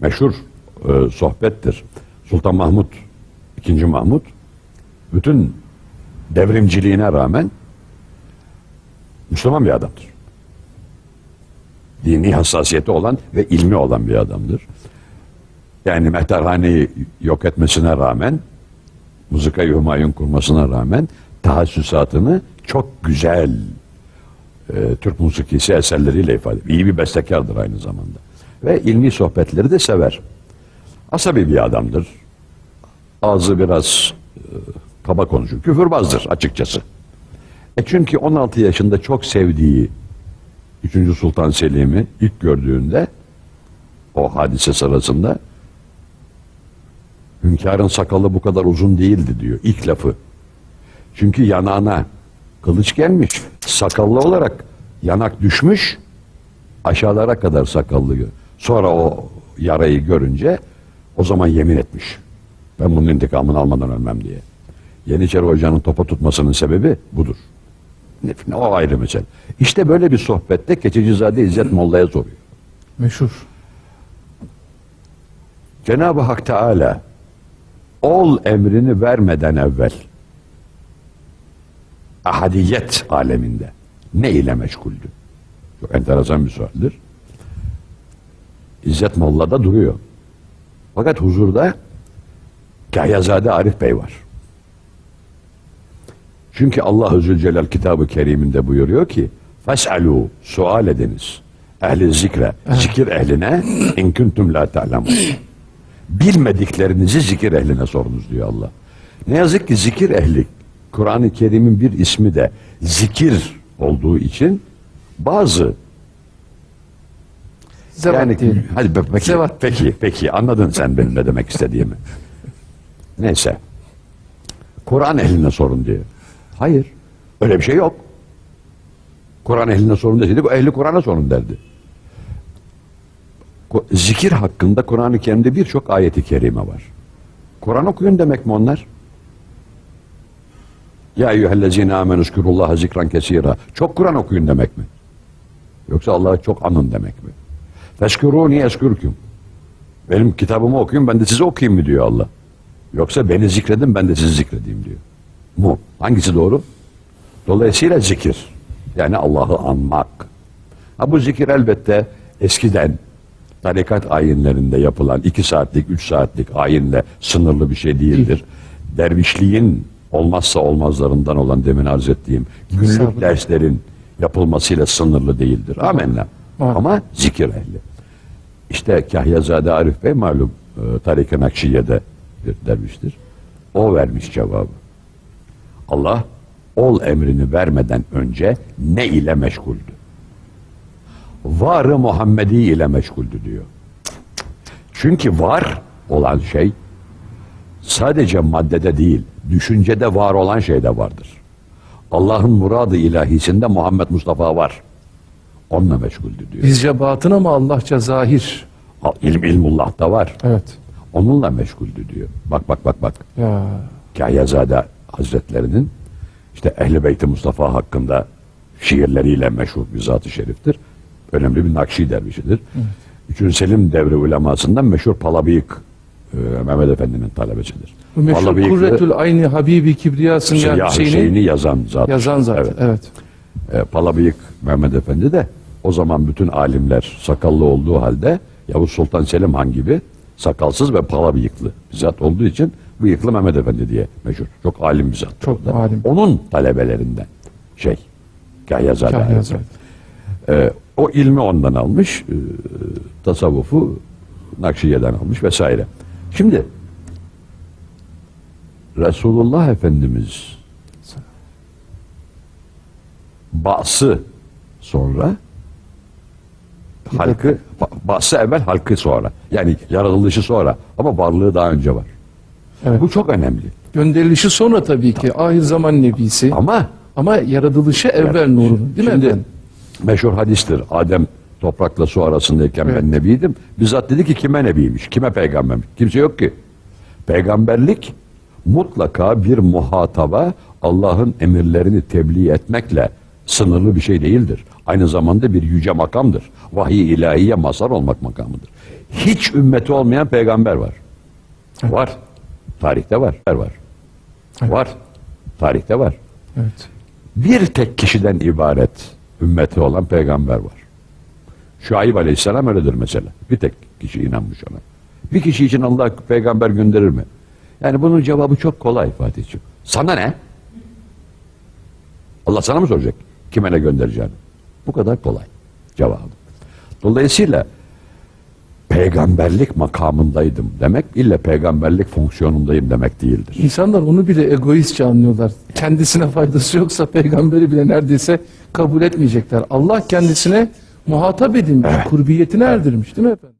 meşhur e, sohbettir. Sultan Mahmut, II. Mahmut bütün devrimciliğine rağmen Müslüman bir adamdır. Dini hassasiyeti olan ve ilmi olan bir adamdır. Yani mehterhaneyi yok etmesine rağmen, mızıkayı Hümayun kurmasına rağmen tahassüsatını çok güzel e, Türk musikisi eserleriyle ifade ediyor. İyi bir bestekardır aynı zamanda. Ve ilmi sohbetleri de sever. Asabi bir adamdır. Ağzı biraz e, kaba konuşur. Küfürbazdır açıkçası. E çünkü 16 yaşında çok sevdiği 3. Sultan Selim'i ilk gördüğünde o hadise sırasında hünkârın sakalı bu kadar uzun değildi diyor ilk lafı. Çünkü yanağına kılıç gelmiş. Sakallı olarak yanak düşmüş. Aşağılara kadar sakallı. Sonra o yarayı görünce o zaman yemin etmiş. Ben bunun intikamını almadan ölmem diye. Yeniçeri Hoca'nın topa tutmasının sebebi budur. O ayrı mesele. İşte böyle bir sohbette Keçicizade İzzet Molla'ya soruyor. Meşhur. Cenab-ı Hak Teala ol emrini vermeden evvel ahadiyet aleminde ne ile meşguldü? Çok enteresan bir sualdir. İzzet Molla'da duruyor. Fakat huzurda Kahyazade Arif Bey var. Çünkü Allah Zülcelal kitabı keriminde buyuruyor ki Fes'alû sual ediniz. Ehli zikre, zikir ehline in kuntum la ta'lemun. Bilmediklerinizi zikir ehline sorunuz diyor Allah. Ne yazık ki zikir ehli Kur'an-ı Kerim'in bir ismi de zikir olduğu için bazı Zevat yani diyelim. hadi be- peki, Zevat. peki peki anladın sen benim ne demek istediğimi. Neyse. Kur'an ehline sorun diyor. Hayır. Öyle bir şey yok. Kur'an ehline sorun deseydi ehli Kur'an'a sorun derdi. Zikir hakkında Kur'an-ı Kerim'de birçok ayeti kerime var. Kur'an okuyun demek mi onlar? Ya eyyühellezine amenü zkurullaha zikran kesira. Çok Kur'an okuyun demek mi? Yoksa Allah'ı çok anın demek mi? Feşkuruni eskürküm. Benim kitabımı okuyun ben de size okuyayım mı diyor Allah. Yoksa beni zikredin ben de sizi zikredeyim diyor. Mu. Hangisi doğru? Dolayısıyla zikir. Yani Allah'ı anmak. Ha bu zikir elbette eskiden tarikat ayinlerinde yapılan iki saatlik, üç saatlik ayinle sınırlı bir şey değildir. Dervişliğin olmazsa olmazlarından olan demin arz ettiğim günlük derslerin yapılmasıyla sınırlı değildir. Amenna. Amin. Ama zikir ehli. İşte Kahyazade Arif Bey malum e, Tarik-ı Nakşiye'de bir. O vermiş cevabı. Allah ol emrini vermeden önce ne ile meşguldü? Varı Muhammedi ile meşguldü diyor. Çünkü var olan şey sadece maddede değil, düşüncede var olan şeyde vardır. Allah'ın muradı ilahisinde Muhammed Mustafa var. Onunla meşguldü diyor. Bizce batın ama Allahça zahir. İlm ilmullah da var. Evet. Onunla meşguldü diyor. Bak bak bak bak. Ya. Kahyazade Hazretlerinin işte Ehl-i Beyt-i Mustafa hakkında şiirleriyle meşhur bir zat-ı şeriftir. Önemli bir Nakşi dervişidir. Üçüncü Selim devri ulemasından meşhur Palabıyık e, Mehmet Efendi'nin talebesidir. Bu meşhur Palabıyıklı Kurretül Ayni Habibi Kibriyasın ya şeyini Hüseyin'i yazan zat. yazan zaten. Evet. Evet. E, Palabıyık Mehmet Efendi de o zaman bütün alimler sakallı olduğu halde Yavuz Sultan Selim Han gibi sakalsız ve pala bıyıklı bir zat olduğu için bıyıklı Mehmet Efendi diye meşhur. Çok alim bir zat. Çok orada. alim. Onun talebelerinden şey Kahyazade. Kahyazade. E, o ilmi ondan almış. e, tasavvufu Nakşiye'den almış vesaire. Şimdi Resulullah Efendimiz bası sonra halkı ba- bası evvel halkı sonra. Yani yaratılışı sonra ama varlığı daha önce var. Evet. Bu çok önemli. Gönderilişi sonra tabii ki ahir zaman nebisi. Ama Ama yaratılışı evvel nurun. Değil mi Şimdi efendim? meşhur hadistir. Adem toprakla su arasındayken Evet. ben nebiydim. Bizzat dedi ki kime nebiymiş, kime peygambermiş. Kimse yok ki. Peygamberlik mutlaka bir muhataba Allah'ın emirlerini tebliğ etmekle sınırlı bir şey değildir. Aynı zamanda bir yüce makamdır. Vahiy ilahiye mazhar olmak makamıdır. Hiç ümmeti olmayan peygamber var. Var. Tarihte var. Var. Var. Tarihte var. Evet. Bir tek kişiden ibaret ümmeti olan peygamber var. Şuayb Aleyhisselam öyledir mesela. Bir tek kişi inanmış ona. Bir kişi için Allah peygamber gönderir mi? Yani bunun cevabı çok kolay Fatih'ciğim. Sana ne? Allah sana mı soracak? Kime ne göndereceğini? Bu kadar kolay cevabı. Dolayısıyla peygamberlik makamındaydım demek illa peygamberlik fonksiyonundayım demek değildir. İnsanlar onu bile egoistçe anlıyorlar. Kendisine faydası yoksa peygamberi bile neredeyse kabul etmeyecekler. Allah kendisine muhatap edinmiş, kurbiyetine erdirmiş değil mi efendim?